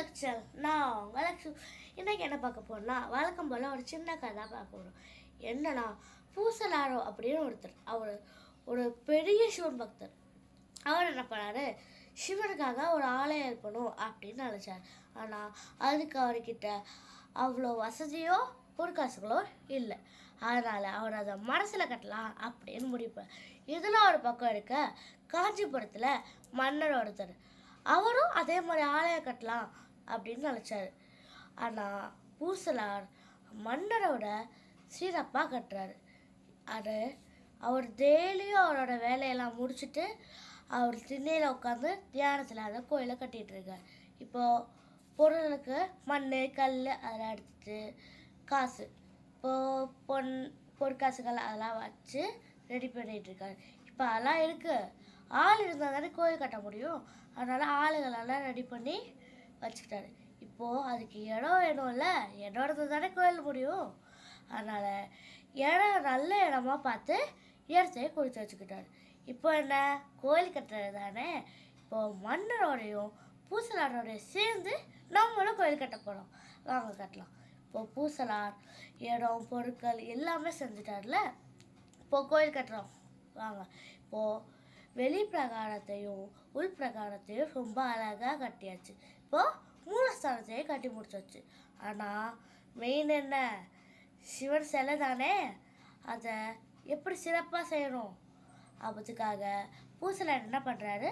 லக்ஷன் நான் உங்கள் லக்ஷன் இன்றைக்கி என்ன பார்க்க போகிறோம்னா வழக்கம் போல் ஒரு சின்ன கதை பார்க்க போகிறோம் என்னன்னா பூசலாரோ அப்படின்னு ஒருத்தர் அவர் ஒரு பெரிய சிவன் பக்தர். அவர் என்ன பண்ணாரு? சிவனுக்காக ஒரு ஆலயம் இருக்கணும் அப்படின்னு நினச்சார். ஆனால் அதுக்கு அவர்கிட்ட அவ்வளோ வசதியோ பொற்காசுகளோ இல்லை. அதனால் அவர் அதை மனசில் கட்டலாம் அப்படின்னு முடிப்பார் இதில் ஒரு பக்கம் இருக்க காஞ்சிபுரத்தில் மன்னர் ஒருத்தர். அவரும் அதே மாதிரி ஆலயம் கட்டலாம் அப்படின்னு நினச்சாரு. ஆனால் பூசலார் மன்னரோட சிறப்பாக கட்டுறாரு. அது அவர் டெய்லியும் அவரோட வேலையெல்லாம் முடிச்சுட்டு அவர் திண்ணையில் உட்காந்து தியானத்தில் அந்த கோயிலை கட்டிகிட்ருக்கார் இருக்கார். இப்போது பொருளுக்கு மண் கல் அதெல்லாம் எடுத்துட்டு காசு. இப்போது பொன் பொற்காசுகள் அதெல்லாம் வச்சு ரெடி பண்ணிட்டு இப்போ அதெல்லாம் இருக்குது ஆள் இருந்தால் தானே கோயில் கட்ட முடியும். அதனால் ஆளுகளெல்லாம் ரெடி பண்ணி வச்சுக்கிட்டாரு. இப்போது அதுக்கு இடம் வேணும்ல? இடம் தானே கோயில் முடியும். அதனால் இடம் நல்ல இடமா பார்த்து இடத்தையே குறித்து வச்சுக்கிட்டாரு. இப்போ என்ன? கோயில் கட்டுறது தானே? இப்போ மன்னரோடையும் பூசலாரோடையும் சேர்ந்து நம்மளும் கோயில் கட்ட போகிறோம் வாங்க கட்டலாம். இப்போ பூசலார் இடம் பொருட்கள் எல்லாமே செஞ்சுட்டார்ல? இப்போ கோயில் கட்டுறோம். வாங்க. இப்போது வெளி பிரகாரத்தையும் உள் பிரகாரத்தையும் ரொம்ப அழகாக கட்டியாச்சு. இப்போது மூலஸ்தானத்தையே கட்டி முடிச்சாச்சு. ஆனால் மெயின் என்ன? சிவன் சிலை தானே? அதை எப்படி சிறப்பாக செய்யணும்? அதுக்காக பூசலை என்ன பண்ணுறாரு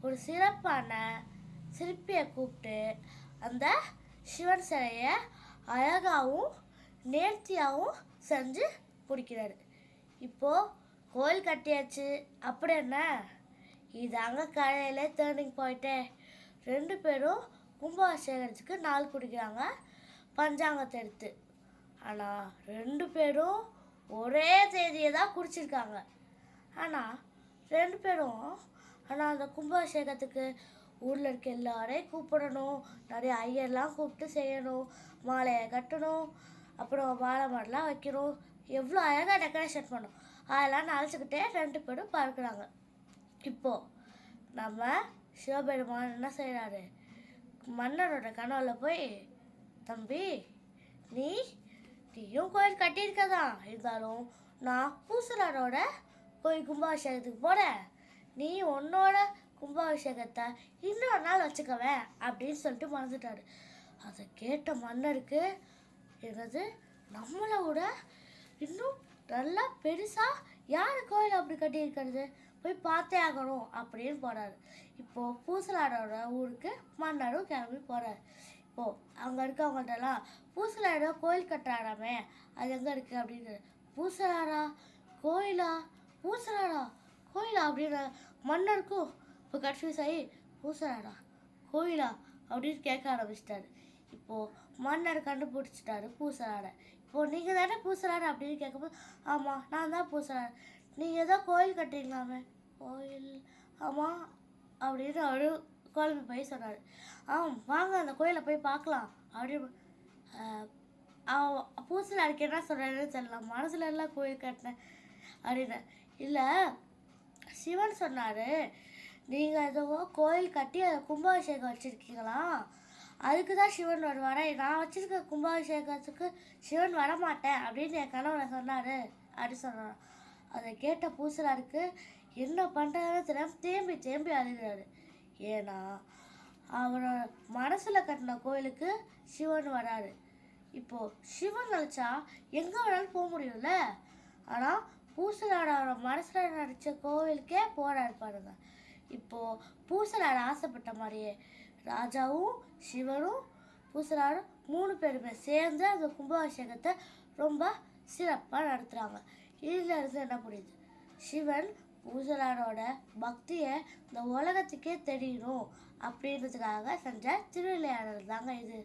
ஒரு சிறப்பான சிற்பியை கூப்பிட்டு அந்த சிவன் சிலையை அழகாகவும் நேர்த்தியாகவும் செஞ்சு பிடிக்கிறாரு இப்போது கோயில் கட்டியாச்சு. அப்படி என்ன? இதாங்க காலையில் டேர்னிங் போயிட்டே ரெண்டு பேரும் கும்பாபிஷேகத்துக்கு நாள் குடிக்கிறாங்க. பஞ்சாங்கத்தை எடுத்து. ஆனால் ரெண்டு பேரும் ஒரே தேதியை தான் குடிச்சிருக்காங்க. ஆனால் ரெண்டு பேரும் ஆனால் அந்த கும்பாபிஷேகத்துக்கு ஊரில் இருக்க எல்லாரையும் கூப்பிடணும். நிறைய ஐயர்லாம் கூப்பிட்டு செய்யணும். மாலையை கட்டணும். அப்புறம் வாழை மரம்லாம் வைக்கணும். எவ்வளோ அழகாக டெக்கரேஷன் பண்ணணும். அதெல்லாம் நினச்சிக்கிட்டே ரெண்டு பேரும் பார்க்குறாங்க இப்போது நம்ம சிவபெருமான் என்ன செய்கிறாரு மன்னரோட கனவுல போய் தம்பி நீ நீயும் கோயில் கட்டியிருக்கதான். இருந்தாலும் நான் பூசலாரோட போய் கும்பாபிஷேகத்துக்கு போகிறேன் நீ உன்னோட கும்பாபிஷேகத்தை இன்னொரு நாள் வச்சுக்கவேன் அப்படின்னு சொல்லிட்டு மறந்துட்டாரு. அதை கேட்ட மன்னருக்கு என்னது நம்மளை விட இன்னும் நல்லா பெருசாக யார் கோயில் அப்படி கட்டியிருக்கிறது? போய் பார்த்தே ஆகணும் அப்படின்னு போகிறாரு இப்போது பூசலாடோட ஊருக்கு மன்னரும் கிளம்பி போகிறாரு இப்போது அங்கே இருக்கவங்கள்ட்டலாம் பூசலாடோ கோயில் கட்டுறாராமே அது எங்கே இருக்குது அப்படின்னு. பூசலாடா கோயிலா? பூசலாடா கோயிலா? அப்படின்னு மன்னருக்கும் இப்போ கன்ஃபியூஸ் ஆகி பூசலாடா கோயிலா? அப்படின்னு கேட்க ஆரம்பிச்சிட்டாரு. இப்போது மன்னர் கண்டுபிடிச்சிட்டாரு பூசலாடை. இப்போது நீங்கள் தானே பூசலாடை அப்படின்னு கேட்கும்போது ஆமாம் நான் தான் பூசலாடை. நீங்கள் ஏதோ கோயில் கட்டுறீங்களாமே கோயில் ஆமாம் அப்படின்னு அவரு குழம்பு போய் சொன்னார். ஆ வாங்க அந்த கோயிலை போய் பார்க்கலாம். அப்படின்னு பூசில் அடிக்க என்ன சொல்கிறாருன்னு தெரியல. மனசுல எல்லாம் கோயில் கட்டினேன் அப்படின்னு. இல்லை சிவன் சொன்னார் நீங்கள் எதுவோ கோயில் கட்டி அதை கும்பாபிஷேகம் வச்சுருக்கீங்களா? அதுக்கு தான் சிவன் வருவாரே? நான் வச்சுருக்க கும்பாபிஷேகத்துக்கு சிவன் வரமாட்டேன் அப்படின்னு என் கணவனை சொன்னார். அப்படி சொன்னான் அதை கேட்ட பூசலாருக்கு என்ன பண்ணுறதுன்னு தெரியாமல் தேம்பி தேம்பி அழுகிறாரு. ஏன்னா அவரோட மனசில் கட்டின கோயிலுக்கு சிவன் வராரு. இப்போது சிவன் நினச்சா எங்கே வேணாலும் போக முடியும்ல? ஆனால் பூசலாரோட மனசில் நடித்த கோவிலுக்கே போராடி பாருங்க. இப்போது பூசலார் ஆசைப்பட்ட மாதிரியே ராஜாவும் சிவனும் பூசலாரும் மூணு பேருமே சேர்ந்து அந்த கும்பாபிஷேகத்தை ரொம்ப சிறப்பாக நடத்துகிறாங்க இதில் இருந்து என்ன புரியுது? சிவன் பூசலாரோட பக்தியை இந்த உலகத்துக்கே தெரியணும் அப்படின்றதுக்காக செஞ்ச திருவிளையாடல் தாங்க இது.